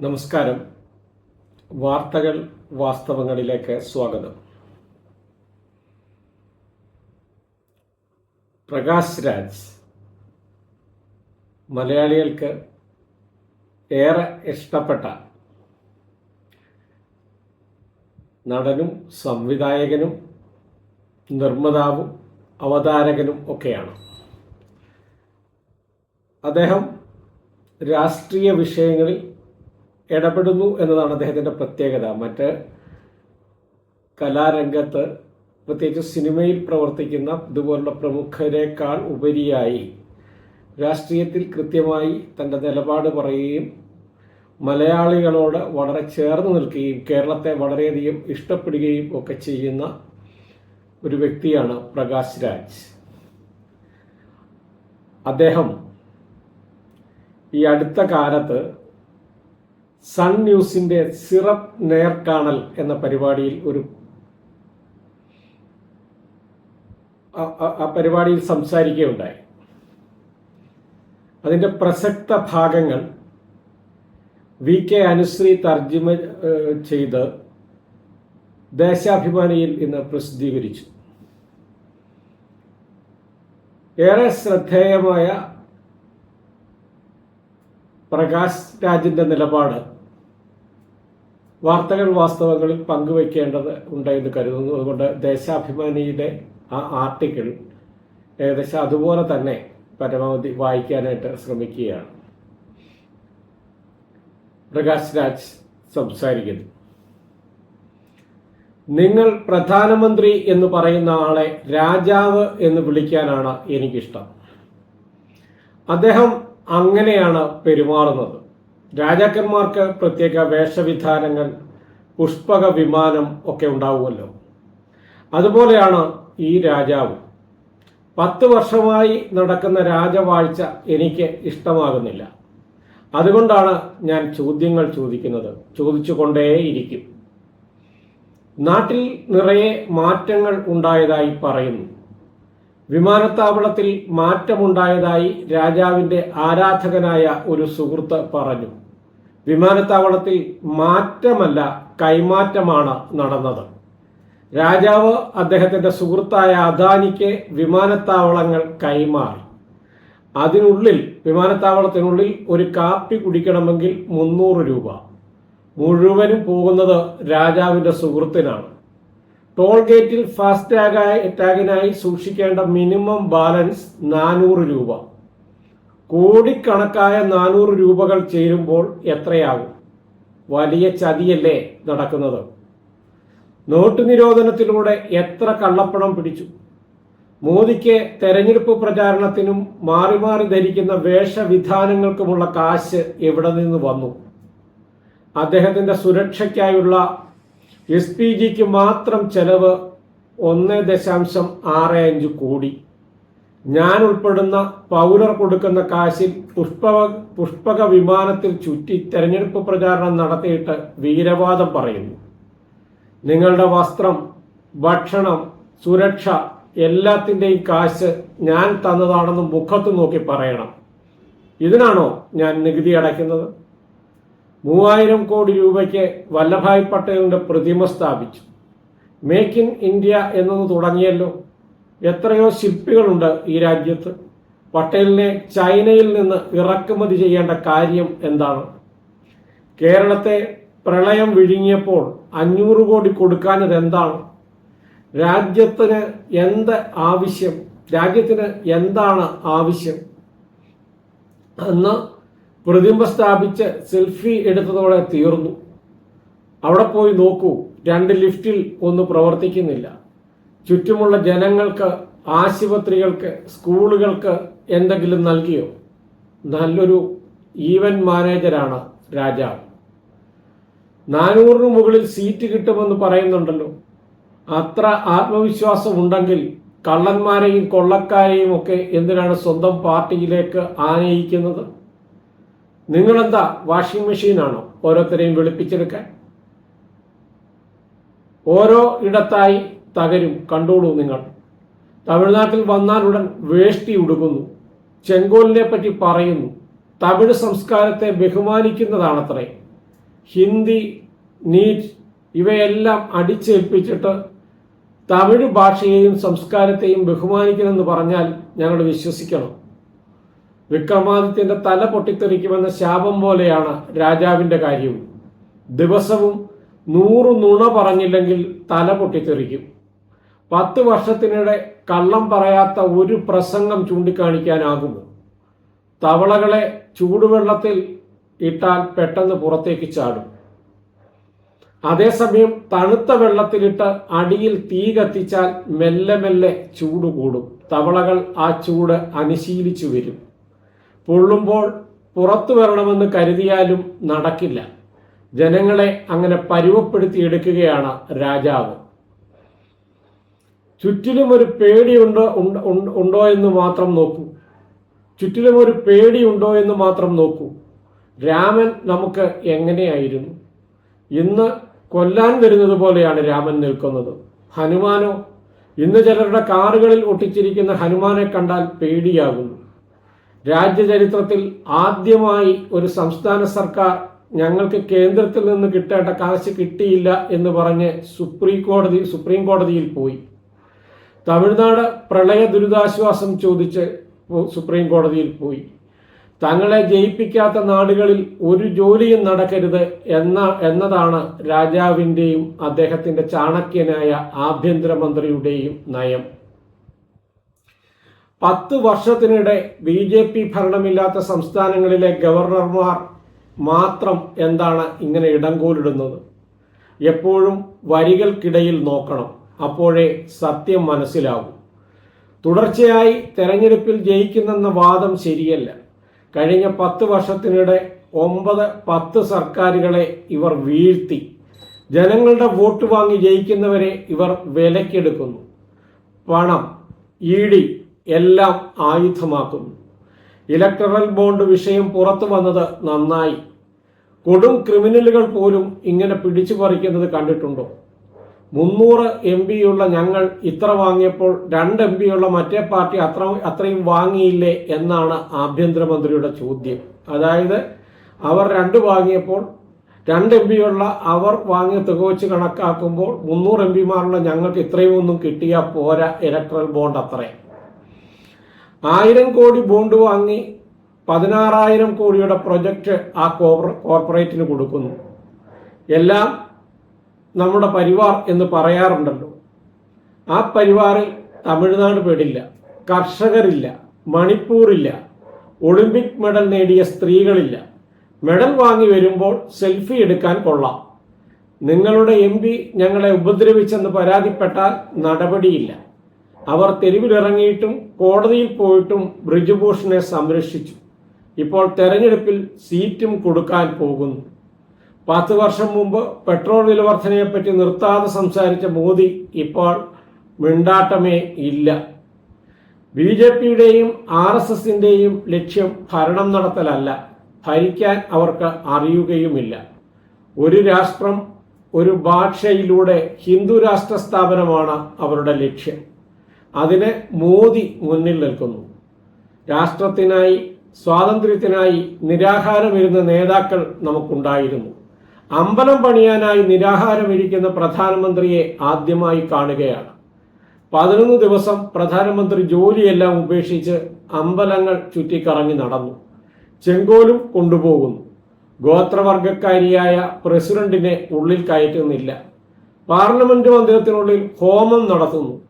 നമസ്കാരം. വാർത്തകൾ വാസ്തവങ്ങളിലേക്ക് സ്വാഗതം. പ്രകാശ് രാജ് മലയാളികൾക്ക് ഏറെ ഇഷ്ടപ്പെട്ട നടനും സംവിധായകനും നിർമ്മാതാവും അവതാരകനും ഒക്കെയാണ്. അദ്ദേഹം രാഷ്ട്രീയ വിഷയങ്ങളിൽ ഇടപെടുന്നു എന്നതാണ് അദ്ദേഹത്തിന്റെ പ്രത്യേകത. മറ്റ് കലാരംഗത്ത് പ്രത്യേകിച്ച് സിനിമയിൽ പ്രവർത്തിക്കുന്ന ഇതുപോലുള്ള പ്രമുഖരെക്കാൾ ഉപരിയായി രാഷ്ട്രീയത്തിൽ കൃത്യമായി തന്റെ നിലപാട് പറയുകയും മലയാളികളോട് വളരെ ചേർന്ന് നിൽക്കുകയും കേരളത്തെ വളരെയധികം ഇഷ്ടപ്പെടുകയും ഒക്കെ ചെയ്യുന്ന ഒരു വ്യക്തിയാണ് പ്രകാശ് രാജ്. അദ്ദേഹം ഈ അടുത്ത കാലത്ത് സൺ ന്യൂസിന്റെ സിറപ്പ് നേർക്കാണൽ എന്ന പരിപാടിയിൽ ഒരു ആ- പരിപാടിയിൽ സംസാരിക്കുകയുണ്ടായി. അതിന്റെ പ്രസക്ത ഭാഗങ്ങൾ വി കെ അനുശ്രീ തർജിമ ചെയ്ത് ദേശാഭിമാനിയിൽ ഇന്ന് പ്രസിദ്ധീകരിച്ചു. ഏറെ ശ്രദ്ധേയമായ പ്രകാശ് രാജിന്റെ നിലപാട് വാർത്തകൾ വാസ്തവങ്ങളിൽ പങ്കുവയ്ക്കേണ്ടത് ഉണ്ട് എന്ന് കരുതുന്നു. അതുകൊണ്ട് ദേശാഭിമാനിയുടെ ആ ആർട്ടിക്കിൾ ഏകദേശം അതുപോലെ തന്നെ പരമാവധി വായിക്കാനായിട്ട് ശ്രമിക്കുകയാണ്. പ്രകാശ് രാജ് സംസാരിക്കുന്നു. നിങ്ങൾ പ്രധാനമന്ത്രി എന്ന് പറയുന്ന ആളെ രാജാവ് എന്ന് വിളിക്കാനാണ് എനിക്കിഷ്ടം. അദ്ദേഹം അങ്ങനെയാണ് പെരുമാറുന്നത്. രാജാക്കന്മാർക്ക് പ്രത്യേക വേഷവിധാനങ്ങൾ പുഷ്പക വിമാനം ഒക്കെ ഉണ്ടാവുമല്ലോ. അതുപോലെയാണ് ഈ രാജാവ്. പത്ത് വർഷമായി നടക്കുന്ന രാജവാഴ്ച എനിക്ക് ഇഷ്ടമാകുന്നില്ല. അതുകൊണ്ടാണ് ഞാൻ ചോദ്യങ്ങൾ ചോദിക്കുന്നത് ചോദിച്ചുകൊണ്ടേയിരിക്കും. നാട്ടിൽ നിറയെ മാറ്റങ്ങൾ ഉണ്ടായതായി പറയുന്നു. വിമാനത്താവളത്തിൽ മാറ്റമുണ്ടായതായി രാജാവിന്റെ ആരാധകനായ ഒരു സുഹൃത്ത് പറഞ്ഞു. വിമാനത്താവളത്തിൽ മാറ്റമല്ല കൈമാറ്റമാണ് നടന്നത്. രാജാവ് അദ്ദേഹത്തിന്റെ സുഹൃത്തായ അദാനിക്ക് വിമാനത്താവളങ്ങൾ കൈമാറി. അതിനുള്ളിൽ വിമാനത്താവളത്തിനുള്ളിൽ ഒരു കാപ്പി കുടിക്കണമെങ്കിൽ മുന്നൂറ് രൂപ. മുഴുവനും പോകുന്നത് രാജാവിന്റെ സുഹൃത്തിനാണ്. ടോൾ ഗേറ്റിൽ ഫാസ്റ്റാഗ് ടാഗായി ടാഗിനായി സൂക്ഷിക്കേണ്ട മിനിമം ബാലൻസ് നാനൂറ് രൂപ. കോടിക്കണക്കായ നാനൂറ് രൂപകൾ ചേരുമ്പോൾ എത്രയാകും? വലിയ ചതിയല്ലേ നടക്കുന്നത്. നോട്ട് നിരോധനത്തിലൂടെ എത്ര കള്ളപ്പണം പിടിച്ചു? മോദിക്ക് തെരഞ്ഞെടുപ്പ് പ്രചാരണത്തിനും മാറി മാറി ധരിക്കുന്ന വേഷവിധാനങ്ങൾക്കുമുള്ള കാശ് എവിടെ നിന്ന് വന്നു? അദ്ദേഹത്തിന്റെ സുരക്ഷയ്ക്കായുള്ള എസ് പി ജിക്ക് മാത്രം ചെലവ് ഒന്ന് ദശാംശം ആറ് അഞ്ച് കോടി. ഞാൻ ഉൾപ്പെടുന്ന പൗരർ കൊടുക്കുന്ന കാശിൽ പുഷ്പ പുഷ്പക വിമാനത്തിൽ ചുറ്റി തെരഞ്ഞെടുപ്പ് പ്രചാരണം നടത്തിയിട്ട് വീരവാദം പറയുന്നു. നിങ്ങളുടെ വസ്ത്രം ഭക്ഷണം സുരക്ഷ എല്ലാത്തിന്റെയും കാശ് ഞാൻ തന്നതാണെന്ന് മുഖത്ത് നോക്കി പറയണം. ഇതിനാണോ ഞാൻ നികുതി അടയ്ക്കുന്നത്? മൂവായിരം കോടി രൂപയ്ക്ക് വല്ലഭായ് പട്ടേലിന്റെ പ്രതിമ സ്ഥാപിച്ചു. മേക്ക് ഇൻ ഇന്ത്യ എന്നത് തുടങ്ങിയല്ലോ. എത്രയോ ശില്പികളുണ്ട് ഈ രാജ്യത്ത്. പട്ടേലിനെ ചൈനയിൽ നിന്ന് ഇറക്കുമതി ചെയ്യേണ്ട കാര്യം എന്താണ്? കേരളത്തെ പ്രളയം വിഴുങ്ങിയപ്പോൾ അഞ്ഞൂറ് കോടി കൊടുക്കാനത് എന്താണ്? രാജ്യത്തിന് എന്ത് ആവശ്യം? രാജ്യത്തിന് എന്താണ് ആവശ്യം? അന്ന് പ്രതിമ സ്ഥാപിച്ച് സെൽഫി എടുത്തതോടെ തീർന്നു. അവിടെ പോയി നോക്കൂ രണ്ട് ലിഫ്റ്റിൽ ഒന്നും പ്രവർത്തിക്കുന്നില്ല. ചുറ്റുമുള്ള ജനങ്ങൾക്ക് ആശുപത്രികൾക്ക് സ്കൂളുകൾക്ക് എന്തെങ്കിലും നൽകിയോ? നല്ലൊരു ഈവന്റ് മാനേജരാണ് രാജാവ്. നാനൂറിന് മുകളിൽ സീറ്റ് കിട്ടുമെന്ന് പറയുന്നുണ്ടല്ലോ. അത്ര ആത്മവിശ്വാസം ഉണ്ടെങ്കിൽ കള്ളന്മാരെയും കൊള്ളക്കാരെയും ഒക്കെ എന്തിനാണ് സ്വന്തം പാർട്ടിയിലേക്ക് ആനയിക്കുന്നത്? നിങ്ങളെന്താ വാഷിംഗ് മെഷീനാണോ ഓരോരുത്തരെയും വെളുപ്പിച്ചെടുക്കാൻ? ഓരോ ഇടത്തായി തകരും കണ്ടോളൂ നിങ്ങൾ. തമിഴ്നാട്ടിൽ വന്നാലുടൻ വേഷ്ടി ഉടുക്കുന്നു. ചെങ്കോലിനെ പറ്റി പറയുന്നു. തമിഴ് സംസ്കാരത്തെ ബഹുമാനിക്കുന്നതാണത്രേ. ഹിന്ദി നീറ്റ് ഇവയെല്ലാം അടിച്ചേൽപ്പിച്ചിട്ട് തമിഴ് ഭാഷയെയും സംസ്കാരത്തെയും ബഹുമാനിക്കണമെന്ന് പറഞ്ഞാൽ ഞങ്ങൾ വിശ്വസിക്കണം. വിക്രമാദിത്യന്റെ തല പൊട്ടിത്തെറിക്കുമെന്ന ശാപം പോലെയാണ് രാജാവിന്റെ കാര്യവും. ദിവസവും നൂറു നുണ പറഞ്ഞില്ലെങ്കിൽ തല പൊട്ടിത്തെറിക്കും. പത്ത് വർഷത്തിനിടെ കള്ളം പറയാത്ത ഒരു പ്രസംഗം ചൂണ്ടിക്കാണിക്കാനാകുമോ? തവളകളെ ചൂടുവെള്ളത്തിൽ ഇട്ടാൽ പെട്ടെന്ന് പുറത്തേക്ക് ചാടും. അതേസമയം തണുത്ത വെള്ളത്തിലിട്ട് അടിയിൽ തീ കത്തിച്ചാൽ മെല്ലെ മെല്ലെ ചൂട് കൂടും. തവളകൾ ആ ചൂട് അനുശീലിച്ചു വരും. പൊള്ളുമ്പോൾ പുറത്തു വരണമെന്ന് കരുതിയാലും നടക്കില്ല. ജനങ്ങളെ അങ്ങനെ പരുവപ്പെടുത്തിയെടുക്കുകയാണ് രാജാവ്. ചുറ്റിലും ഒരു പേടിയുണ്ടോ ഉണ്ട- എന്ന് മാത്രം നോക്കൂ. ചുറ്റിലും ഒരു പേടിയുണ്ടോ എന്ന് മാത്രം നോക്കൂ. രാമൻ നമുക്ക് എങ്ങനെയായിരുന്നു? ഇന്ന് കൊല്ലാൻ വരുന്നത് പോലെയാണ് രാമൻ നിൽക്കുന്നത്. ഹനുമാനോ? ഇന്ന് ചിലരുടെ കാറുകളിൽ ഒട്ടിച്ചിരിക്കുന്ന ഹനുമാനെ കണ്ടാൽ പേടിയാകുന്നു. രാജ്യചരിത്രത്തിൽ ആദ്യമായി ഒരു സംസ്ഥാന സർക്കാർ ഞങ്ങൾക്ക് കേന്ദ്രത്തിൽ നിന്ന് കിട്ടേണ്ട കാശ് കിട്ടിയില്ല എന്ന് പറഞ്ഞ് സുപ്രീം കോടതി സുപ്രീം കോടതിയിൽ പോയി. തമിഴ്നാട് പ്രളയ ദുരിതാശ്വാസം ചോദിച്ച് സുപ്രീം കോടതിയിൽ പോയി. തങ്ങളെ ജയിപ്പിക്കാത്ത നാടുകളിൽ ഒരു ജോലിയും നടക്കരുത് എന്ന എന്നതാണ് രാജാവിന്റെയും അദ്ദേഹത്തിന്റെ ചാണക്യനായ ആഭ്യന്തരമന്ത്രിയുടെയും നയം. പത്ത് വർഷത്തിനിടെ ബി ജെ പി ഭരണമില്ലാത്ത സംസ്ഥാനങ്ങളിലെ ഗവർണർമാർ മാത്രം എന്താണ് ഇങ്ങനെ ഇടങ്കോലിടുന്നത് എപ്പോഴും വരികൾക്കിടയിൽ നോക്കണം അപ്പോഴേ സത്യം മനസ്സിലാകും. തുടർച്ചയായി തെരഞ്ഞെടുപ്പിൽ ജയിക്കുന്നെന്ന വാദം ശരിയല്ല. കഴിഞ്ഞ പത്ത് വർഷത്തിനിടെ ഒമ്പത് പത്ത് സർക്കാരുകളെ ഇവർ വീഴ്ത്തി. ജനങ്ങളുടെ വോട്ട് വാങ്ങി ജയിക്കുന്നവരെ ഇവർ വിലക്കെടുക്കുന്നു പണം ഇ ഡി എല്ലാം ആയുധമാക്കുന്നു. ഇലക്ടറൽ ബോണ്ട് വിഷയം പുറത്തു വന്നത് നന്നായി. കൊടും ക്രിമിനലുകൾ പോലും ഇങ്ങനെ പിടിച്ചു പറിക്കുന്നത് കണ്ടിട്ടുണ്ടോ? മുന്നൂറ് എം പിയുള്ള ഞങ്ങൾ ഇത്ര വാങ്ങിയപ്പോൾ രണ്ട് എം പിയുള്ള മറ്റേ പാർട്ടി അത്ര അത്രയും വാങ്ങിയില്ലേ എന്നാണ് ആഭ്യന്തരമന്ത്രിയുടെ ചോദ്യം. അതായത് അവർ രണ്ട് വാങ്ങിയപ്പോൾ രണ്ട് എം പിയുള്ള അവർ വാങ്ങിയ തുക വെച്ച് കണക്കാക്കുമ്പോൾ മുന്നൂറ് എം പിമാരുള്ള ഞങ്ങൾക്ക് ഇത്രയും ഒന്നും കിട്ടിയാൽ പോരാ ഇലക്ട്രൽ ബോണ്ട് അത്രയും. ആയിരം കോടി ബോണ്ട് വാങ്ങി പതിനാറായിരം കോടിയുടെ പ്രൊജക്റ്റ് ആ കോർപ്പറേറ്റിന് കൊടുക്കുന്നു. എല്ലാം നമ്മുടെ പരിവാർ എന്ന് പറയാറുണ്ടല്ലോ. ആ പരിവാറിൽ തമിഴ്നാട് പെടില്ല കർഷകരില്ല മണിപ്പൂരില്ല ഒളിമ്പിക് മെഡൽ നേടിയ സ്ത്രീകളില്ല. മെഡൽ വാങ്ങി വരുമ്പോൾ സെൽഫി എടുക്കാൻ കൊള്ളാം. നിങ്ങളുടെ എം ഞങ്ങളെ ഉപദ്രവിച്ചെന്ന് പരാതിപ്പെട്ടാൽ നടപടിയില്ല. അവർ തെരുവിലിറങ്ങിയിട്ടും കോടതിയിൽ പോയിട്ടും ബ്രിജുഭൂഷണെ സംരക്ഷിച്ചു. ഇപ്പോൾ തെരഞ്ഞെടുപ്പിൽ സീറ്റും കൊടുക്കാൻ പോകുന്നു. പത്ത് വർഷം മുമ്പ് പെട്രോൾ വില വർധനയെപ്പറ്റി നിർത്താതെ സംസാരിച്ച മോദി ഇപ്പോൾ മിണ്ടാട്ടമേ ഇല്ല. ബി ജെ പിയുടെയും ആർ എസ് എസിന്റെയും ലക്ഷ്യം ഭരണം നടത്തലല്ല ഭരിക്കാൻ അവർക്ക് അറിയുകയുമില്ല. ഒരു രാഷ്ട്രം ഒരു ഭാഷയിലൂടെ ഹിന്ദു രാഷ്ട്ര സ്ഥാപനമാണ് അവരുടെ ലക്ഷ്യം. അതിന് മോദി മുന്നിൽ നിൽക്കുന്നു. രാഷ്ട്രത്തിനായി സ്വാതന്ത്ര്യത്തിനായി നിരാഹാരമിരുന്ന നേതാക്കൾ നമുക്കുണ്ടായിരുന്നു. അമ്പലം പണിയാനായി നിരാഹാരമിരിക്കുന്ന പ്രധാനമന്ത്രിയെ ആദ്യമായി കാണുകയാണ്. പതിനൊന്ന് ദിവസം പ്രധാനമന്ത്രി ജോലിയെല്ലാം ഉപേക്ഷിച്ച് അമ്പലങ്ങൾ ചുറ്റിക്കറങ്ങി നടന്നു. ചെങ്കോലും കൊണ്ടുപോകുന്നു. ഗോത്രവർഗക്കാരിയായ പ്രസിഡന്റിനെ ഉള്ളിൽ കയറ്റുന്നില്ല. പാർലമെന്റ് മന്ദിരത്തിനുള്ളിൽ ഹോമം നടത്തുന്നു.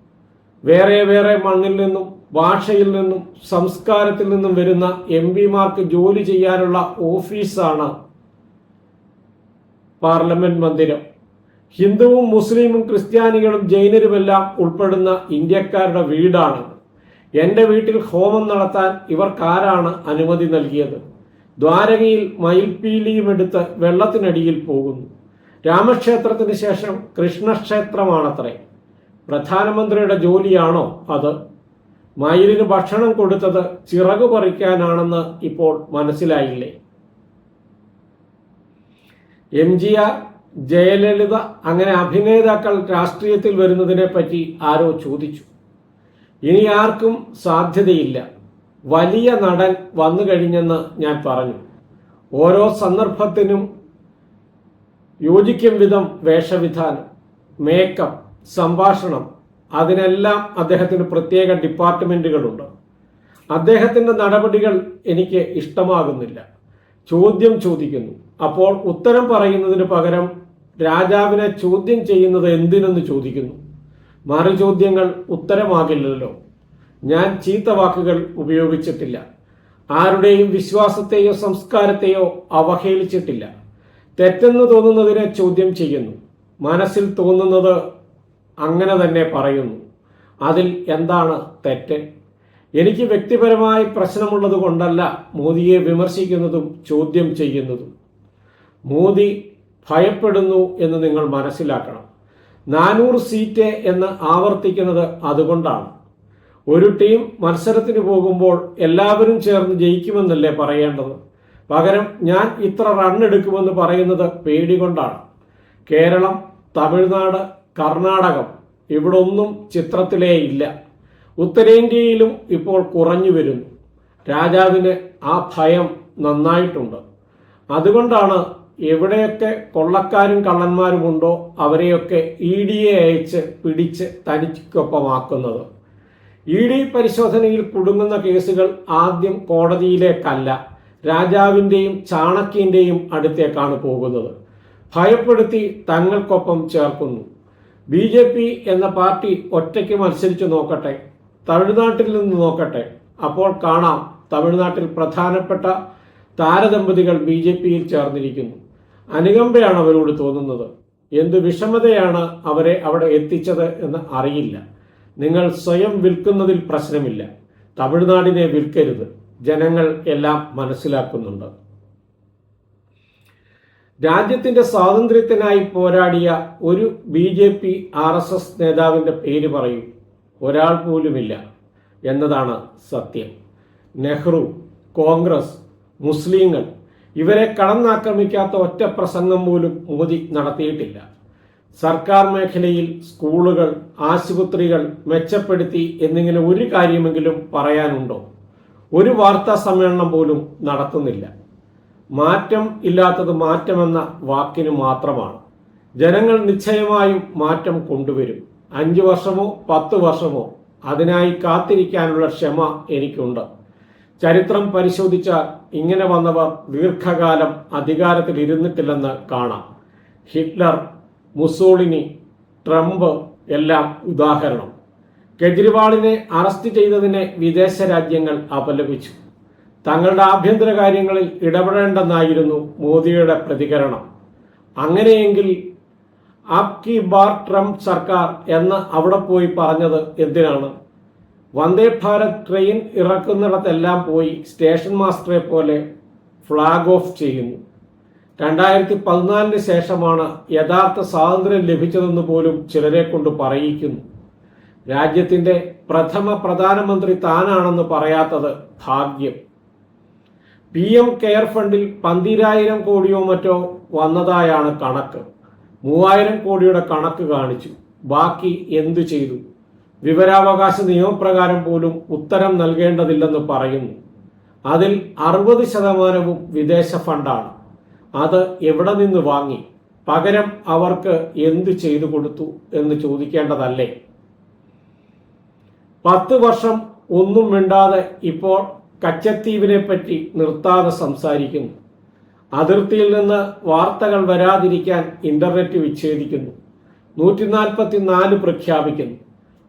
വേറെ വേറെ മണ്ണിൽ നിന്നും ഭാഷയിൽ നിന്നും സംസ്കാരത്തിൽ നിന്നും വരുന്ന എം പിമാർക്ക് ജോലി ചെയ്യാനുള്ള ഓഫീസാണ് പാർലമെന്റ് മന്ദിരം. ഹിന്ദുവും മുസ്ലിമും ക്രിസ്ത്യാനികളും ജൈനരുമെല്ലാം ഉൾപ്പെടുന്ന ഇന്ത്യക്കാരുടെ വീടാണ്. എന്റെ വീട്ടിൽ ഹോമം നടത്താൻ ഇവർക്കാരാണ് അനുമതി നൽകിയത്. ദ്വാരകയിൽ മയിൽപീലിയുമെടുത്ത് വെള്ളത്തിനടിയിൽ പോകുന്നു. രാമക്ഷേത്രത്തിന് ശേഷം കൃഷ്ണക്ഷേത്രമാണത്രേ. പ്രധാനമന്ത്രിയുടെ ജോലിയാണോ അത്? മയിലിന് ഭക്ഷണം കൊടുത്തത് ചിറകു പറിക്കാനാണെന്ന് ഇപ്പോൾ മനസ്സിലായില്ലേ? എം ജി ആർ ജയലളിത അങ്ങനെ അഭിനേതാക്കൾ രാഷ്ട്രീയത്തിൽ വരുന്നതിനെ പറ്റി ആരോ ചോദിച്ചു. ഇനി ആർക്കും സാധ്യതയില്ല. വലിയ നടൻ വന്നു കഴിഞ്ഞെന്ന് ഞാൻ പറഞ്ഞു. ഓരോ സന്ദർഭത്തിനും യോജിക്കും വിധം വേഷവിധാനം മേക്കപ്പ് സംഭാഷണം അതിനെല്ലാം അദ്ദേഹത്തിന് പ്രത്യേക ഡിപ്പാർട്ട്മെന്റുകളുണ്ട്. അദ്ദേഹത്തിന്റെ നടപടികൾ എനിക്ക് ഇഷ്ടമാകുന്നില്ല. ചോദ്യം ചോദിക്കുന്നു. അപ്പോൾ ഉത്തരം പറയുന്നതിന് പകരം രാജാവിനെ ചോദ്യം ചെയ്യുന്നത് എന്തിനെന്ന് ചോദിക്കുന്നു. മറു ചോദ്യങ്ങൾ ഉത്തരമാകില്ലല്ലോ. ഞാൻ ചീത്ത വാക്കുകൾ ഉപയോഗിച്ചിട്ടില്ല. ആരുടെയും വിശ്വാസത്തെയോ സംസ്കാരത്തെയോ അവഹേളിച്ചിട്ടില്ല. തെറ്റെന്ന് തോന്നുന്നതിനെ ചോദ്യം ചെയ്യുന്നു. മനസ്സിൽ തോന്നുന്നത് അങ്ങനെ തന്നെ പറയുന്നു. അതിൽ എന്താണ് തെറ്റ്? എനിക്ക് വ്യക്തിപരമായി പ്രശ്നമുള്ളത് കൊണ്ടല്ല മോദിയെ വിമർശിക്കുന്നതും ചോദ്യം ചെയ്യുന്നതും. മോദി ഭയപ്പെടുന്നു എന്ന് നിങ്ങൾ മനസ്സിലാക്കണം. നാനൂറ് സീറ്റ് എന്ന് ആവർത്തിക്കുന്നത് അതുകൊണ്ടാണ്. ഒരു ടീം മത്സരത്തിന് പോകുമ്പോൾ എല്ലാവരും ചേർന്ന് ജയിക്കുമെന്നല്ലേ പറയേണ്ടത്? പകരം ഞാൻ ഇത്ര റൺ എടുക്കുമെന്ന് പറയുന്നത് പേടി കൊണ്ടാണ്. കേരളം തമിഴ്നാട് കർണാടകം ഇവിടെ ഒന്നും ചിത്രത്തിലേ ഇല്ല. ഉത്തരേന്ത്യയിലും ഇപ്പോൾ കുറഞ്ഞു വരുന്നു. രാജാവിന് ആ ഭയം നന്നായിട്ടുണ്ട്. അതുകൊണ്ടാണ് എവിടെയൊക്കെ കൊള്ളക്കാരും കള്ളന്മാരുമുണ്ടോ അവരെയൊക്കെ ഇ ഡിയെ അയച്ച് പിടിച്ച് തനിക്കൊപ്പമാക്കുന്നത്. ഇ ഡി പരിശോധനയിൽ കുടുങ്ങുന്ന കേസുകൾ ആദ്യം കോടതിയിലേക്കല്ല രാജാവിന്റെയും ചാണക്യന്റെയും അടുത്തേക്കാണ് പോകുന്നത്. ഭയപ്പെടുത്തി തങ്ങൾക്കൊപ്പം ചേർക്കുന്നു. ബി ജെ പി എന്ന പാർട്ടി ഒറ്റയ്ക്ക് മത്സരിച്ചു നോക്കട്ടെ തമിഴ്നാട്ടിൽ നിന്ന് നോക്കട്ടെ. അപ്പോൾ കാണാം തമിഴ്നാട്ടിൽ പ്രധാനപ്പെട്ട താരദമ്പതികൾ ബി ജെ പിയിൽ ചേർന്നിരിക്കുന്നു. അനുകമ്പയാണ് അവരോട് തോന്നുന്നത്. എന്ത് വിഷമതയാണ് അവരെ അവിടെ എത്തിച്ചത് എന്ന് അറിയില്ല. നിങ്ങൾ സ്വയം വിൽക്കുന്നതിൽ പ്രശ്നമില്ല. തമിഴ്നാടിനെ വിൽക്കരുത്. ജനങ്ങൾ എല്ലാം മനസ്സിലാക്കുന്നുണ്ട്. രാജ്യത്തിന്റെ സ്വാതന്ത്ര്യത്തിനായി പോരാടിയ ഒരു B J P R S S നേതാവിന്റെ പേര് പറയും ഒരാൾ പോലുമില്ല എന്നതാണ് സത്യം. നെഹ്റു കോൺഗ്രസ് മുസ്ലിങ്ങൾ ഇവരെ കടന്നാക്രമിക്കാത്ത ഒറ്റ പ്രസംഗം പോലും മോദി നടത്തിയിട്ടില്ല. സർക്കാർ മേഖലയിൽ സ്കൂളുകൾ ആശുപത്രികൾ മെച്ചപ്പെടുത്തി എന്നിങ്ങനെ ഒരു കാര്യമെങ്കിലും പറയാനുണ്ടോ? ഒരു വാർത്താ സമ്മേളനം പോലും നടത്തുന്നില്ല. മാറ്റം ഇല്ലാത്തത് മാറ്റമെന്ന വാക്കിന് മാത്രമാണ്. ജനങ്ങൾ നിശ്ചയമായും മാറ്റം കൊണ്ടുവരും. അഞ്ചു വർഷമോ പത്ത് വർഷമോ അതിനായി കാത്തിരിക്കാനുള്ള ക്ഷമ എനിക്കുണ്ട്. ചരിത്രം പരിശോധിച്ചാൽ ഇങ്ങനെ വന്നവർ ദീർഘകാലം അധികാരത്തിൽ ഇരുന്നിട്ടില്ലെന്ന് കാണാം. ഹിറ്റ്ലർ മുസോളിനി ട്രംപ് എല്ലാം ഉദാഹരണം. കെജ്രിവാളിനെ അറസ്റ്റ് ചെയ്തതിനെ വിദേശ രാജ്യങ്ങൾ അപലപിച്ചു. തങ്ങളുടെ ആഭ്യന്തര കാര്യങ്ങളിൽ ഇടപെടേണ്ടെന്നായിരുന്നു മോദിയുടെ പ്രതികരണം. അങ്ങനെയെങ്കിൽ ആപ്കി ബാർ ട്രംപ് സർക്കാർ എന്ന് അവിടെ പോയി പറഞ്ഞത് എന്തിനാണ്? വന്ദേ ഭാരത് ട്രെയിൻ ഇറക്കുന്നിടത്തെല്ലാം പോയി സ്റ്റേഷൻ മാസ്റ്ററെ പോലെ ഫ്ലാഗ് ഓഫ് ചെയ്യുന്നു. രണ്ടായിരത്തി പതിനാലിന് ശേഷമാണ് യഥാർത്ഥ സ്വാതന്ത്ര്യം ലഭിച്ചതെന്ന് പോലും ചിലരെ കൊണ്ട് പറയിക്കുന്നു. രാജ്യത്തിന്റെ പ്രഥമ പ്രധാനമന്ത്രി താനാണെന്ന് പറയാത്തത് ഭാഗ്യം. പി എം കെയർ ഫണ്ടിൽ പന്തിരായിരം കോടിയോ മറ്റോ വന്നതായാണ് കണക്ക്. മൂവായിരം കോടിയുടെ കണക്ക് കാണിച്ചു. ബാക്കി എന്തു ചെയ്തു? വിവരാവകാശ നിയമപ്രകാരം പോലും ഉത്തരം നൽകേണ്ടതില്ലെന്ന് പറയുന്നു. അതിൽ അറുപത് ശതമാനവും വിദേശ ഫണ്ടാണ്. അത് എവിടെ നിന്ന് വാങ്ങി? പകരം അവർക്ക് എന്തു ചെയ്തു കൊടുത്തു എന്ന് ചോദിക്കേണ്ടതല്ലേ? പത്ത് വർഷം ഒന്നും മിണ്ടാതെ ഇപ്പോൾ കച്ചത്തീവിനെ പറ്റി നിർത്താതെ സംസാരിക്കുന്നു. അതിർത്തിയിൽ നിന്ന് വാർത്തകൾ വരാതിരിക്കാൻ ഇന്റർനെറ്റ് വിച്ഛേദിക്കുന്നു. നൂറ്റി നാല് പ്രഖ്യാപിക്കുന്നു.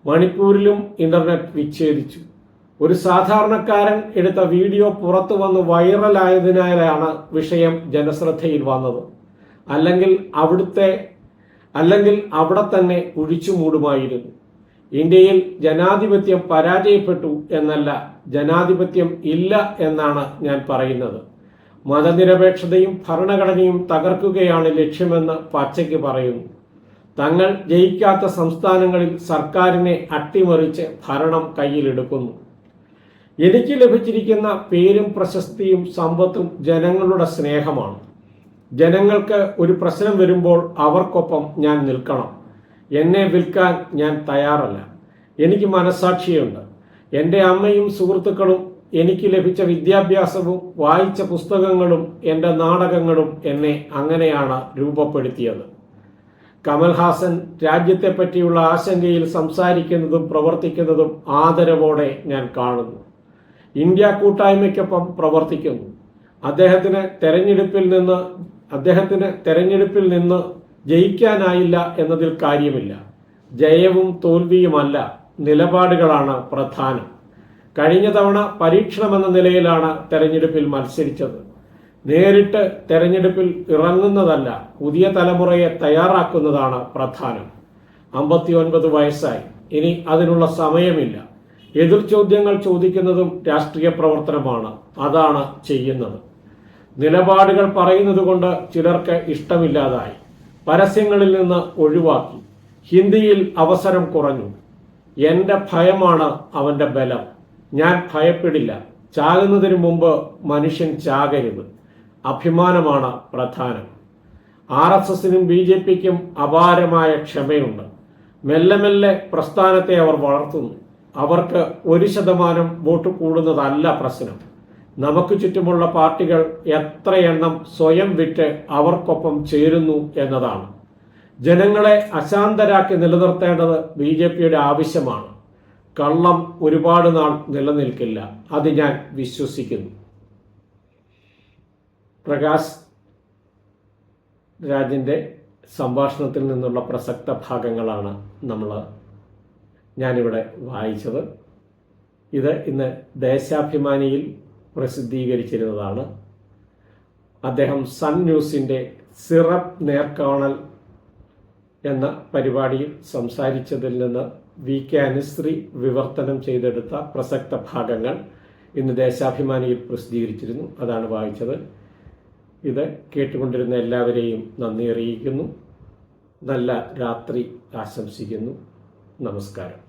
മണിപ്പൂരിലും ഇന്റർനെറ്റ് വിച്ഛേദിച്ചു. ഒരു സാധാരണക്കാരൻ എടുത്ത വീഡിയോ പുറത്തു വന്ന് വൈറലായതിനാലാണ് വിഷയം ജനശ്രദ്ധയിൽ വന്നത്. അല്ലെങ്കിൽ അവിടുത്തെ അല്ലെങ്കിൽ അവിടെ തന്നെ ഒഴിച്ചു മൂടുമായിരുന്നു ഇന്ത്യയിൽ ജനാധിപത്യം പരാജയപ്പെട്ടു എന്നല്ല ജനാധിപത്യം ഇല്ല എന്നാണ് ഞാൻ പറയുന്നത്. മതനിരപേക്ഷതയും ഭരണഘടനയും തകർക്കുകയാണ് ലക്ഷ്യമെന്ന് പച്ചയ്ക്ക് പറയുന്നു. തങ്ങൾ ജയിക്കാത്ത സംസ്ഥാനങ്ങളിൽ സർക്കാരിനെ അട്ടിമറിച്ച് ഭരണം കയ്യിലെടുക്കുന്നു. എനിക്ക് ലഭിച്ചിരിക്കുന്ന പേരും പ്രശസ്തിയും സമ്പത്തും ജനങ്ങളുടെ സ്നേഹമാണ്. ജനങ്ങൾക്ക് ഒരു പ്രശ്നം വരുമ്പോൾ അവർക്കൊപ്പം ഞാൻ നിൽക്കണം. എന്നെ വിൽക്കാൻ ഞാൻ തയ്യാറല്ല. എനിക്ക് മനസാക്ഷിയുണ്ട് എന്റെ അമ്മയും സുഹൃത്തുക്കളും എനിക്ക് ലഭിച്ച വിദ്യാഭ്യാസവും വായിച്ച പുസ്തകങ്ങളും എന്റെ നാടകങ്ങളും എന്നെ അങ്ങനെയാണ് രൂപപ്പെടുത്തിയത്. കമൽഹാസൻ രാജ്യത്തെ പറ്റിയുള്ള ആശങ്കയിൽ സംസാരിക്കുന്നതും പ്രവർത്തിക്കുന്നതും ആദരവോടെ ഞാൻ കാണുന്നു. ഇന്ത്യ കൂട്ടായ്മയ്ക്കൊപ്പം പ്രവർത്തിക്കുന്നു. അദ്ദേഹത്തിന് തെരഞ്ഞെടുപ്പിൽ നിന്ന് അദ്ദേഹത്തിന് തെരഞ്ഞെടുപ്പിൽ നിന്ന് ജയിക്കാനായില്ല എന്നതിൽ കാര്യമില്ല. ജയവും തോൽവിയുമല്ല നിലപാടുകളാണ് പ്രധാനം. കഴിഞ്ഞ തവണ പരീക്ഷണമെന്ന നിലയിലാണ് തെരഞ്ഞെടുപ്പിൽ മത്സരിച്ചത്. നേരിട്ട് തെരഞ്ഞെടുപ്പിൽ ഇറങ്ങുന്നതല്ല പുതിയ തലമുറയെ തയ്യാറാക്കുന്നതാണ് പ്രധാനം. അമ്പത്തിയൊൻപത് വയസ്സായി. ഇനി അതിനുള്ള സമയമില്ല. എതിർ ചോദ്യങ്ങൾ ചോദിക്കുന്നതും രാഷ്ട്രീയ പ്രവർത്തനമാണ്. അതാണ് ചെയ്യുന്നത്. നിലപാടുകൾ പറയുന്നത് കൊണ്ട് ചിലർക്ക് ഇഷ്ടമില്ലാതായി. പരസ്യങ്ങളിൽ നിന്ന് ഒഴിവാക്കി. ഹിന്ദിയിൽ അവസരം കുറഞ്ഞു. എന്റെ ഭയമാണ് അവന്റെ ബലം. ഞാൻ ഭയപ്പെടില്ല. ചാകുന്നതിന് മുമ്പ് മനുഷ്യൻ ചാകരുത്. അഭിമാനമാണ് പ്രധാനം. ആർ എസ് എസിനും ബി ജെ പിക്കും അപാരമായ ക്ഷമയുണ്ട്. മെല്ലെ മെല്ലെ പ്രസ്ഥാനത്തെ അവർ വളർത്തുന്നു. അവർക്ക് ഒരു ശതമാനം വോട്ട് കൂടുന്നതല്ല പ്രശ്നം. നമുക്ക് ചുറ്റുമുള്ള പാർട്ടികൾ എത്ര എണ്ണം സ്വയം വിട്ട് അവർക്കൊപ്പം ചേരുന്നു എന്നതാണ്. ജനങ്ങളെ അശാന്തരാക്കി നിലനിർത്തേണ്ടത് ബി ജെ പിയുടെ ആവശ്യമാണ്. കള്ളം ഒരുപാട് നാൾ നിലനിൽക്കില്ല. അത് ഞാൻ വിശ്വസിക്കുന്നു. പ്രകാശ് രാജിന്റെ സംഭാഷണത്തിൽ നിന്നുള്ള പ്രസക്ത ഭാഗങ്ങളാണ് നമ്മൾ ഞാനിവിടെ വായിച്ചത്. ഇത് ഇന്ന് ദേശാഭിമാനിയിൽ പ്രസിദ്ധീകരിച്ചിരുന്നതാണ്. അദ്ദേഹം സൺ ന്യൂസിന്റെ സിറപ്പ് നേർക്കാണൽ എന്ന പരിപാടിയിൽ സംസാരിച്ചതിൽ നിന്ന് വി കെ അനുശ്രീ വിവർത്തനം ചെയ്തെടുത്ത പ്രസക്ത ഭാഗങ്ങൾ ഇന്ന് ദേശാഭിമാനിയിൽ പ്രസിദ്ധീകരിച്ചിരുന്നു. അതാണ് വായിച്ചത്. ഇത് കേട്ടുകൊണ്ടിരുന്ന എല്ലാവരെയും നന്ദി അറിയിക്കുന്നു. നല്ല രാത്രി ആശംസിക്കുന്നു. നമസ്കാരം.